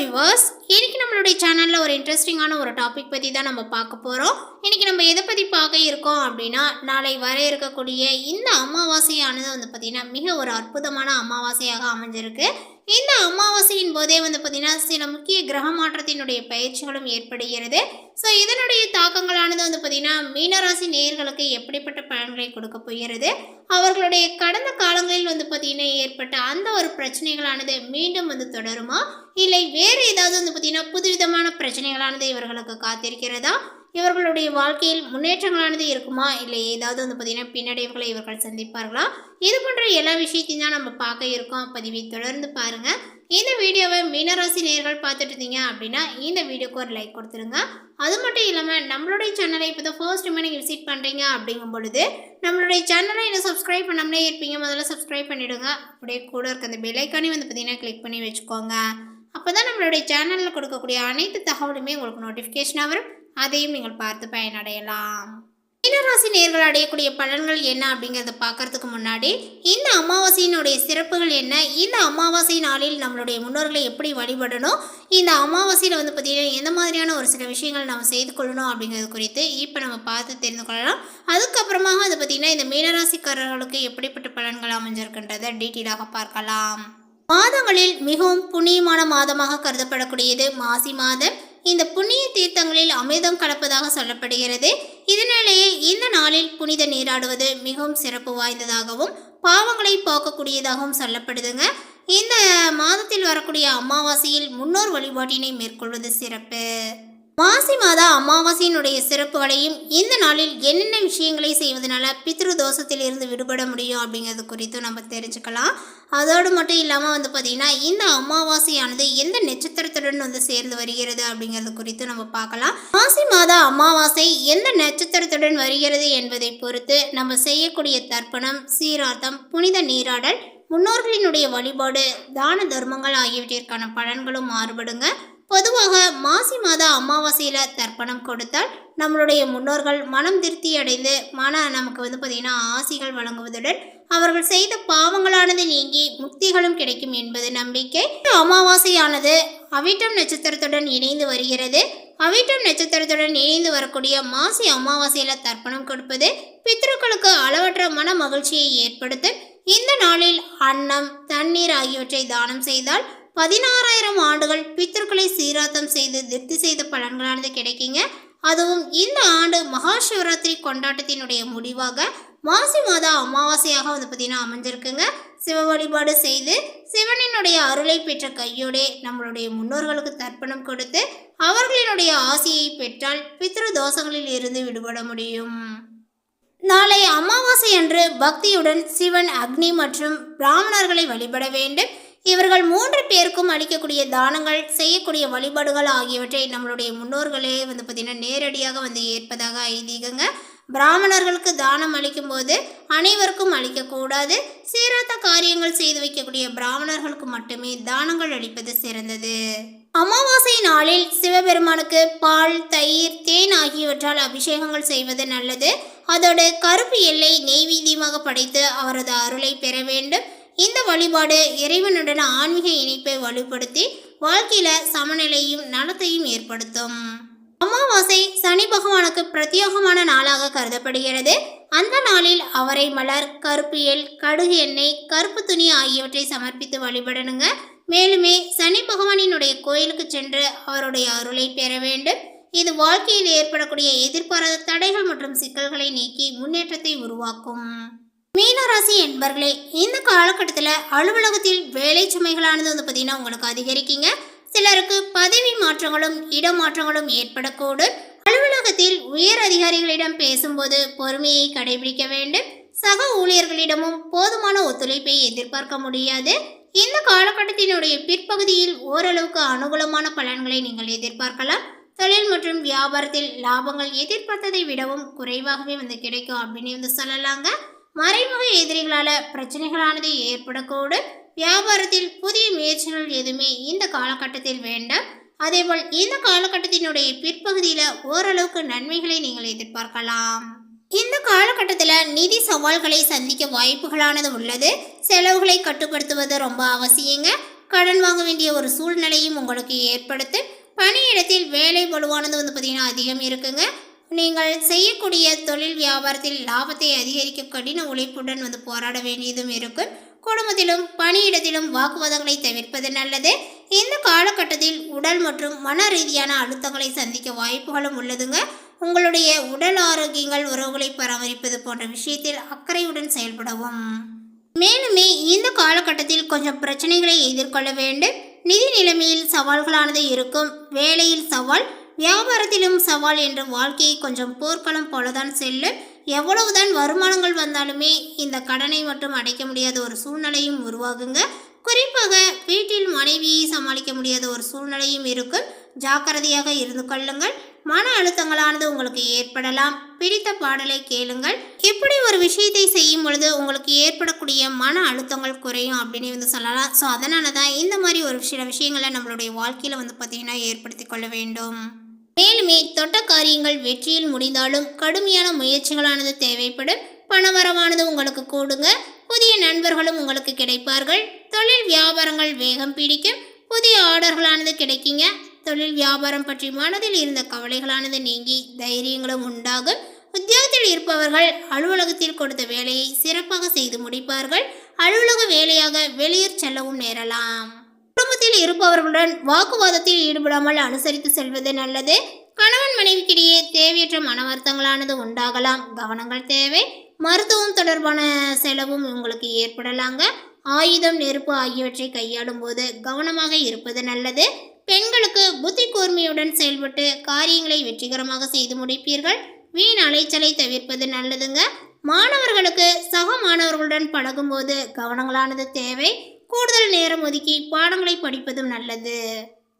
viewers, இன்னைக்கு நம்மளுடைய சேனலில் ஒரு இன்ட்ரெஸ்டிங்கான ஒரு டாபிக் பற்றி தான் நம்ம பார்க்க போகிறோம் இன்னைக்கு நம்ம எதை பற்றி பார்க்க இருக்கோம் அப்படின்னா நாளை வர இருக்கக்கூடிய இந்த அமாவாசையானது வந்து பார்த்திங்கன்னா மிக ஒரு அற்புதமான அமாவாசையாக அமைஞ்சிருக்கு. இந்த அமாவாசையின் போதே வந்து பார்த்திங்கன்னா சில முக்கிய கிரக மாற்றத்தினுடைய பயிற்சிகளும் ஏற்படுகிறது. ஸோ இதனுடைய தாக்கங்களானது வந்து பார்த்திங்கன்னா மீனராசி நேயர்களுக்கு எப்படிப்பட்ட பலன்களை கொடுக்க போகிறது? அவர்களுடைய கடந்த காலங்களில் வந்து பார்த்திங்கன்னா ஏற்பட்ட அந்த ஒரு பிரச்சனைகளானது மீண்டும் வந்து தொடருமா? இல்லை வேறு ஏதாவது வந்து பார்த்திங்கன்னா புதுவிதமான பிரச்சனைகளானது இவர்களுக்கு காத்திருக்கிறதா? இவர்களுடைய வாழ்க்கையில் முன்னேற்றங்களானது இருக்குமா? இல்லை ஏதாவது வந்து பார்த்திங்கன்னா பின்னடைவுகளை இவர்கள் சந்திப்பார்களா? இது போன்ற எல்லா விஷயத்தையும் தான் நம்ம பார்க்க இருக்கோம். பதிவை தொடர்ந்து பாருங்கள் இந்த வீடியோவை மீனராசி நேர்கள் பார்த்துட்டு இருந்தீங்க அப்படின்னா இந்த வீடியோக்கு ஒரு லைக் கொடுத்துருங்க. அது மட்டும் இல்லாமல் நம்மளுடைய சேனலை இப்போ தான் ஃபர்ஸ்ட் டைம் நீங்கள் விசிட் பண்ணுறீங்க அப்படிங்கும் பொழுது நம்மளுடைய சேனலை இன்னும் சப்ஸ்கிரைப் பண்ணாமலே இருப்பீங்க. முதல்ல சப்ஸ்கிரைப் பண்ணிவிடுங்க அப்படியே கூட இருக்க அந்த பெல்லைக்கானே வந்து பார்த்தீங்கன்னா கிளிக் பண்ணி வச்சுக்கோங்க. அப்போ தான் நம்மளுடைய சேனலில் கொடுக்கக்கூடிய அனைத்து தகவலுமே உங்களுக்கு நோட்டிஃபிகேஷனாக வரும். அதையும் நீங்கள் பார்த்து பயனடையலாம். மீனராசி நேர்கள் அடையக்கூடிய பலன்கள் என்ன அப்படிங்கிறத பார்க்கறதுக்கு முன்னாடி இந்த அமாவாசையினுடைய சிறப்புகள் என்ன? இந்த அமாவாசை நாளில் நம்மளுடைய முன்னோர்களை எப்படி வழிபடணும்? இந்த அமாவாசையில் வந்து பார்த்திங்கன்னா எந்த மாதிரியான ஒரு சில விஷயங்கள் நம்ம செய்து கொள்ளணும் அப்படிங்கிறது குறித்து இப்போ நம்ம பார்த்து தெரிந்து கொள்ளலாம். அதுக்கப்புறமாக அது பார்த்திங்கன்னா இந்த மீனராசிக்காரர்களுக்கு எப்படிப்பட்ட பலன்கள் அமைஞ்சிருக்கின்றதை டீட்டெயிலாக பார்க்கலாம். மாதங்களில் மிகவும் புண்ணியமான மாதமாக கருதப்படக்கூடியது மாசி மாதம். இந்த புண்ணிய தீர்த்தங்களில் அமிர்தம் கலப்பதாக சொல்லப்படுகிறது. இதனாலேயே இந்த நாளில் புனித நீராடுவது மிகவும் சிறப்பு வாய்ந்ததாகவும் பாவங்களை போக்கக்கூடியதாகவும் சொல்லப்படுதுங்க. இந்த மாதத்தில் வரக்கூடிய அமாவாசையில் முன்னோர் வழிபாட்டினை மேற்கொள்வது சிறப்பு. மாசி மாத அமாவாசையினுடைய சிறப்புகளையும் இந்த நாளில் என்னென்ன விஷயங்களை செய்வதனால பித்ரு தோஷத்தில் இருந்து விடுபட முடியும் அப்படிங்கிறது குறித்தும் நம்ம தெரிஞ்சுக்கலாம். அதோடு மட்டும் இல்லாமல் வந்து பார்த்திங்கன்னா இந்த அமாவாசையானது எந்த நட்சத்திரத்துடன் வந்து சேர்ந்து வருகிறது அப்படிங்கிறது குறித்து நம்ம பார்க்கலாம். மாசி மாத அமாவாசை எந்த நட்சத்திரத்துடன் வருகிறது என்பதை பொறுத்து நம்ம செய்யக்கூடிய தர்ப்பணம் சீரார்த்தம் புனித நீராடல் முன்னோர்களினுடைய வழிபாடு தான தர்மங்கள் ஆகியவற்றிற்கான பலன்களும் மாறுபடுங்க. பொதுவாக மாசி மாத அமாவாசையில் தர்ப்பணம் கொடுத்தால் நம்மளுடைய முன்னோர்கள் மனம் திருப்தி அடைந்து மன நமக்கு வந்து பார்த்திங்கன்னா ஆசிகள் வழங்குவதுடன் அவர்கள் செய்த பாவங்களானது நீங்கி முக்திகளும் கிடைக்கும் என்பது நம்பிக்கை. அமாவாசையானது அவிட்டம் நட்சத்திரத்துடன் இணைந்து வருகிறது. அவிட்டம் நட்சத்திரத்துடன் இணைந்து வரக்கூடிய மாசி அமாவாசையில் தர்ப்பணம் கொடுப்பது பித்ருக்களுக்கு அளவற்ற மன மகிழ்ச்சியை ஏற்படுத்தும். இந்த நாளில் அன்னம் தண்ணீர் ஆகியவற்றை தானம் செய்தால் பதினாறாயிரம் ஆண்டுகள் பித்தர்களை சீராத்தம் செய்து திருப்தி செய்த பலன்களானது கிடைக்குங்க. அதுவும் இந்த ஆண்டு மகா சிவராத்திரி கொண்டாட்டத்தினுடைய முடிவாக மாசி மாத அமாவாசையாக வந்து பார்த்தீங்கன்னா அமைஞ்சிருக்குங்க. சிவ வழிபாடு செய்து சிவனினுடைய அருளை பெற்ற கையோடே நம்மளுடைய முன்னோர்களுக்கு தர்ப்பணம் கொடுத்து அவர்களினுடைய ஆசையை பெற்றால் பித்ரு தோஷங்களில் இருந்து விடுபட முடியும். நாளை அமாவாசை அன்று பக்தியுடன் சிவன் அக்னி மற்றும் பிராமணர்களை வழிபட வேண்டும். இவர்கள் மூன்று பேருக்கும் அளிக்கக்கூடிய தானங்கள் செய்யக்கூடிய வழிபாடுகள் ஆகியவற்றை நம்மளுடைய முன்னோர்களே வந்து பார்த்திங்கன்னா நேரடியாக வந்து ஏற்பதாக ஐதீகங்க. பிராமணர்களுக்கு தானம் அளிக்கும்போது அனைவருக்கும் அளிக்கக்கூடாது. சீராத்த காரியங்கள் செய்து வைக்கக்கூடிய பிராமணர்களுக்கு மட்டுமே தானங்கள் அளிப்பது சிறந்தது. அமாவாசை நாளில் சிவபெருமானுக்கு பால் தயிர் தேன் ஆகியவற்றால் அபிஷேகங்கள் செய்வது நல்லது. அதோடு கருப்பு எல்லை நெய்வீதியமாக படைத்து அவரது அருளை பெற வேண்டும். இந்த வழிபாடு இறைவனுடன் ஆன்மீக இணைப்பை வலுப்படுத்தி வாழ்க்கையில சமநிலையும் நலத்தையும் ஏற்படுத்தும். அமாவாசை சனி பகவானுக்கு பிரத்யேகமான நாளாக கருதப்படுகிறது. அந்த நாளில் அவரை மலர் கருப்பு எல் கடுகு எண்ணெய் கருப்பு துணி ஆகியவற்றை சமர்ப்பித்து வழிபடணுங்க. மேலுமே சனி பகவானினுடைய கோயிலுக்கு சென்று அவருடைய அருளை பெற வேண்டும். இது வாழ்க்கையில் ஏற்படக்கூடிய எதிர்பாராத தடைகள் மற்றும் சிக்கல்களை நீக்கி முன்னேற்றத்தை உருவாக்கும். மீனராசி என்பர்களே இந்த காலகட்டத்தில் அலுவலகத்தில் வேலை சுமைகளானது வந்து பார்த்திங்கன்னா உங்களுக்கு அதிகரிக்குங்க. சிலருக்கு பதவி மாற்றங்களும் இடமாற்றங்களும் ஏற்படக்கூடும். அலுவலகத்தில் உயர் அதிகாரிகளிடம் பேசும்போது பொறுமையை கடைபிடிக்க வேண்டும். சக ஊழியர்களிடமும் போதுமான ஒத்துழைப்பை எதிர்பார்க்க முடியாது. இந்த காலகட்டத்தினுடைய பிற்பகுதியில் ஓரளவுக்கு அனுகூலமான பலன்களை நீங்கள் எதிர்பார்க்கலாம். தொழில் மற்றும் வியாபாரத்தில் லாபங்கள் எதிர்பார்த்ததை விடவும் குறைவாகவே வந்து கிடைக்கும் அப்படின்னு வந்து சொல்லலாங்க. மறைமுக எதிரிகளால் பிரச்சனைகளானது ஏற்படக்கூடும் வியாபாரத்தில் புதிய முயற்சிகள் எதுவுமே இந்த காலகட்டத்தில் வேண்டாம். அதேபோல் இந்த காலகட்டத்தினுடைய பிற்பகுதியில் ஓரளவுக்கு நன்மைகளை நீங்கள் எதிர்பார்க்கலாம். இந்த காலகட்டத்தில் நிதி சவால்களை சந்திக்க வாய்ப்புகளானது உள்ளது. செலவுகளை கட்டுப்படுத்துவது ரொம்ப அவசியங்க. கடன் வாங்க வேண்டிய ஒரு சூழ்நிலையும் உங்களுக்கு ஏற்படுத்து பணியிடத்தில் வேலை வலுவானது வந்து பார்த்திங்கன்னா அதிகம் இருக்குங்க. நீங்கள் செய்யக்கூடிய தொழில் வியாபாரத்தில் லாபத்தை அதிகரிக்க கடின உழைப்புடன் வந்து போராட வேண்டியதும் இருக்கும் குடும்பத்திலும் பணியிடத்திலும் வாக்குவாதங்களை தவிர்ப்பது நல்லது. இந்த காலகட்டத்தில் உடல் மற்றும் மன ரீதியான அழுத்தங்களை சந்திக்க வாய்ப்புகளும் உள்ளதுங்க. உங்களுடைய உடல் ஆரோக்கியங்கள் உறவுகளை பராமரிப்பது போன்ற விஷயத்தில் அக்கறையுடன் செயல்படவும். மேலுமே இந்த காலகட்டத்தில் கொஞ்சம் பிரச்சனைகளை எதிர்கொள்ள வேண்டும். நிதி நிலைமையில் சவால்களானது இருக்கும். வேலையில் சவால் வியாபாரத்திலும் சவால் என்ற வாழ்க்கையை கொஞ்சம் போர்க்களம் போலதான் செல்லும் எவ்வளவுதான் வருமானங்கள் வந்தாலுமே இந்த கடனை மட்டும் அடைக்க முடியாத ஒரு சூழ்நிலையும் உருவாகுங்க. குறிப்பாக வீட்டில் மனைவியை சமாளிக்க முடியாத ஒரு சூழ்நிலையும் இருக்கும். ஜாக்கிரதையாக இருந்து கொள்ளுங்கள். மன அழுத்தங்களானது உங்களுக்கு ஏற்படலாம். பிடித்த பாடலை கேளுங்கள். இப்படி ஒரு விஷயத்தை செய்யும் பொழுது உங்களுக்கு ஏற்படக்கூடிய மன அழுத்தங்கள் குறையும் அப்படின்னு வந்து சொல்லலாம். ஸோ அதனால தான் இந்த மாதிரி ஒரு சில விஷயங்களை நம்மளுடைய வாழ்க்கையில் வந்து பார்த்திங்கன்னா ஏற்படுத்தி கொள்ள வேண்டும். மேலுமே தொட்ட காரியங்கள் வெற்றியில் முடிந்தாலும் கடுமையான முயற்சிகளானது தேவைப்படும். பணவரவானது உங்களுக்கு கூடுங்க. புதிய நண்பர்களும் உங்களுக்கு கிடைப்பார்கள். தொழில் வியாபாரங்கள் வேகம் பிடிக்கும். புதிய ஆர்டர்களானது கிடைக்குங்க. தொழில் வியாபாரம் பற்றி மனதில் இருந்த கவலைகளானது நீங்கி தைரியங்களும் உண்டாகும். உத்தியோகத்தில் இருப்பவர்கள் அலுவலகத்தில் கொடுத்த வேலையை சிறப்பாக செய்து முடிப்பார்கள். அலுவலக வேலையாக வெளியூர் செல்லவும் நேரலாம். குடும்பத்தில் இருப்பவர்களுடன் வாக்குவாதத்தில் ஈடுபடாமல் அனுசரித்து செல்வது நல்லது. கணவன் மனைவிக்கிடையே தேவையற்ற மன வருத்தங்களானது உண்டாகலாம். கவனங்கள் தேவை. மருத்துவம் தொடர்பான செலவும் உங்களுக்கு ஏற்படலாங்க. ஆயுதம் நெருப்பு ஆகியவற்றை கையாளும் போது கவனமாக இருப்பது நல்லது. பெண்களுக்கு புத்தி கூர்மையுடன் செயல்பட்டு காரியங்களை வெற்றிகரமாக செய்து முடிப்பீர்கள். வீண் அலைச்சலை தவிர்ப்பது நல்லதுங்க. மாணவர்களுக்கு சக மாணவர்களுடன் பழகும்போது கவனங்களானது தேவை. கூடுதல் நேரம் ஒதுக்கி பாடங்களை படிப்பதும் நல்லது.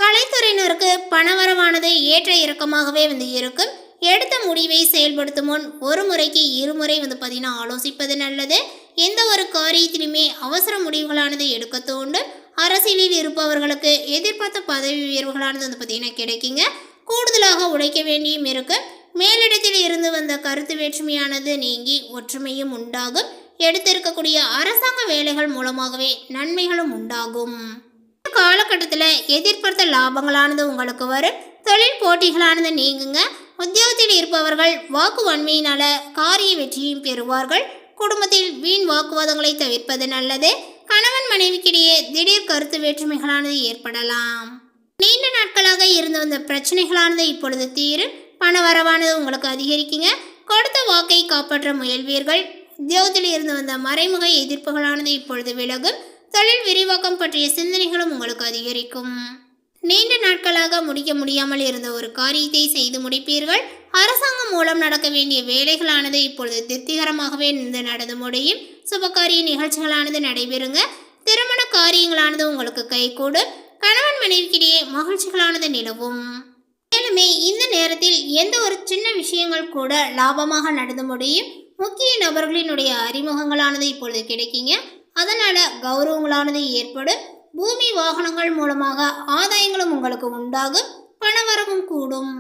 கலைத்துறையினருக்கு பணவரவானது ஏற்ற இறக்கமாகவே வந்து இருக்கும். எடுத்த முடிவை செயல்படுத்தும் முன் ஒரு முறைக்கு இருமுறை வந்து பார்த்தீங்கன்னா ஆலோசிப்பது நல்லது. எந்த ஒரு காரியத்திலுமே அவசர முடிவுகளானது எடுக்க தோண்டும் அரசியலில் இருப்பவர்களுக்கு எதிர்பார்த்த பதவி உயர்வுகளானது வந்து பார்த்தீங்கன்னா கிடைக்குங்க. கூடுதலாக உழைக்க வேண்டியும் இருக்கு மேலிடத்தில் இருந்து வந்த கருத்து வேற்றுமையானது நீங்கி ஒற்றுமையும் உண்டாகும். எடுத்திருக்கக்கூடிய அரசாங்க வேலைகள் மூலமாகவே நன்மைகளும் உண்டாகும். இந்த காலகட்டத்தில் எதிர்பார்த்த லாபங்களானது உங்களுக்கு வரும். தொழில் போட்டிகளானது நீங்குங்க. உத்தியோகத்தில் இருப்பவர்கள் வாக்கு வன்மையினால காரிய வெற்றியும் பெறுவார்கள். குடும்பத்தில் வீண் வாக்குவாதங்களை தவிர்ப்பது நல்லது. கணவன் மனைவிக்கிடையே திடீர் கருத்து வேற்றுமைகளானது ஏற்படலாம். நீண்ட நாட்களாக இருந்து வந்த பிரச்சனைகளானது இப்பொழுது தீரும். பண வரவானது உங்களுக்கு அதிகரிக்குங்க. கொடுத்த வாக்கை காப்பாற்ற முயல்வீர்கள். உத்தியோகத்தில் இருந்து வந்த மறைமுக எதிர்ப்புகளானது இப்பொழுது விலகும். தொழில் விரிவாக்கம் பற்றிய சிந்தனைகளும் உங்களுக்கு அதிகரிக்கும். நீண்ட நாட்களாக முடிக்க முடியாமல் இருந்த ஒரு காரியத்தை செய்து முடிப்பீர்கள். அரசாங்கம் மூலம் நடக்க வேண்டிய வேலைகளானது இப்பொழுது திருப்திகரமாகவே இருந்து நடந்து முடியும். சுபகாரிய நிகழ்ச்சிகளானது நடைபெறுங்க. திருமண காரியங்களானது உங்களுக்கு கைகூடும். கணவன் மனைவிக்கிடையே மகிழ்ச்சிகளானது நிலவும். மேலுமே இந்த நேரத்தில் எந்த ஒரு சின்ன விஷயங்கள் கூட லாபமாக நடந்து முடியும். முக்கிய நபர்களினுடைய அறிமுகங்களானது இப்பொழுது கிடைக்குங்க. அதனால் கௌரவங்களானது ஏற்படும். பூமி வாகனங்கள் மூலமாக ஆதாயங்களும் உங்களுக்கு உண்டாகும். பணவரவும் கூடும்.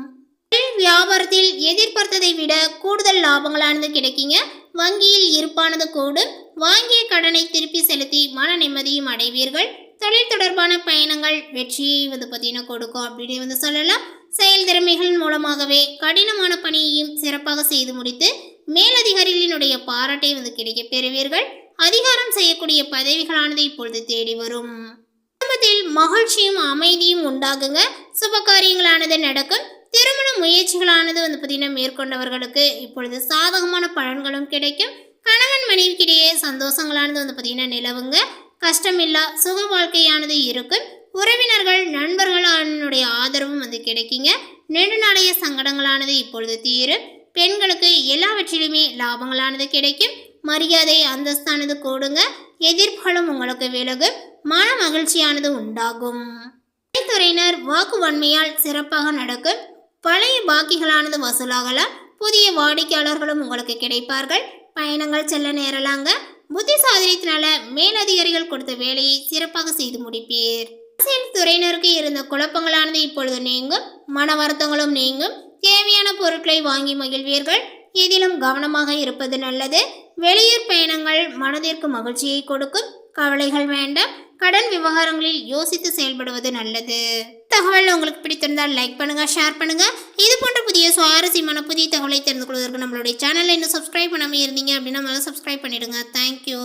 வியாபாரத்தில் எதிர்பார்த்ததை விட கூடுதல் லாபங்களானது கிடைக்குங்க. வங்கியில் இருப்பானது கூடும். வாங்கிய கடனை திருப்பி செலுத்தி மன நிம்மதியும் அடைவீர்கள். தொழில் தொடர்பான பயணங்கள் வெற்றியை வந்து பார்த்தீங்கன்னா கொடுக்கும் அப்படின்னு வந்து சொல்லலாம். செயல் திறமைகள் மூலமாகவே கடினமான பணியையும் சிறப்பாக செய்து முடித்து மேலதிகாரிகளினுடைய பாராட்டை வந்து கிடைக்க பெறுவீர்கள். அதிகாரம் செய்யக்கூடிய பதவிகளானது இப்பொழுது தேடி வரும். குடும்பத்தில் மகிழ்ச்சியும் அமைதியும் உண்டாகுங்க. சுப காரியங்களானது நடக்கும். திருமண முயற்சிகளானது வந்து பார்த்தீங்கன்னா மேற்கொண்டவர்களுக்கு இப்பொழுது சாதகமான பலன்களும் கிடைக்கும். கணவன் மனைவிக்கிடையே சந்தோஷங்களானது வந்து பார்த்தீங்கன்னா நிலவுங்க. கஷ்டமில்லா சுக வாழ்க்கையானது இருக்கும். உறவினர்கள் நண்பர்களுடைய ஆதரவும் வந்து கிடைக்குங்க. நெடுநாளைய சங்கடங்களானது இப்பொழுது தீரும். பெண்களுக்கு எல்லாவற்றிலுமே லாபங்களானது கிடைக்கும். மரியாதை அந்தஸ்தானது கூடுங்க. எதிர்ப்புகளும் உங்களுக்கு விலகும். மன மகிழ்ச்சியானது உண்டாகும். துறையினர் வாக்கு வன்மையால் சிறப்பாக நடக்கும். பழைய பாக்கிகளானது வசூலாகலாம். புதிய வாடிக்கையாளர்களும் உங்களுக்கு கிடைப்பார்கள். பயணங்கள் செல்ல நேரலாங்க. புத்தி சாதனத்தினால மேலதிகாரிகள் கொடுத்த வேலையை சிறப்பாக செய்து முடிப்பீர். அரசியல் துறையினருக்கு இருந்த குழப்பங்களானது இப்பொழுது நீங்கும். மன வருத்தங்களும் நீங்கும். தேவையான பொருட்களை வாங்கி மகிழ்வீர்கள். இதிலும் கவனமாக இருப்பது நல்லது. வெளியூர் பயணங்கள் மனதிற்கு மகிழ்ச்சியை கொடுக்கும். கவலைகள் வேண்டாம். கடன் விவகாரங்களில் யோசித்து செயல்படுவது நல்லது. தகவல் உங்களுக்கு பிடித்திருந்தால் லைக் பண்ணுங்க ஷேர் பண்ணுங்க. இது போன்ற புதிய சுவாரஸ்யமான புதிய தகவலை தெரிந்து கொள்வதற்கு நம்மளுடைய சேனலை இன்னும் சப்ஸ்கிரைப் பண்ணாமல் இருந்தீங்க அப்படின்னா முதல்ல சப்ஸ்கிரைப் பண்ணிடுங்க. தேங்க்யூ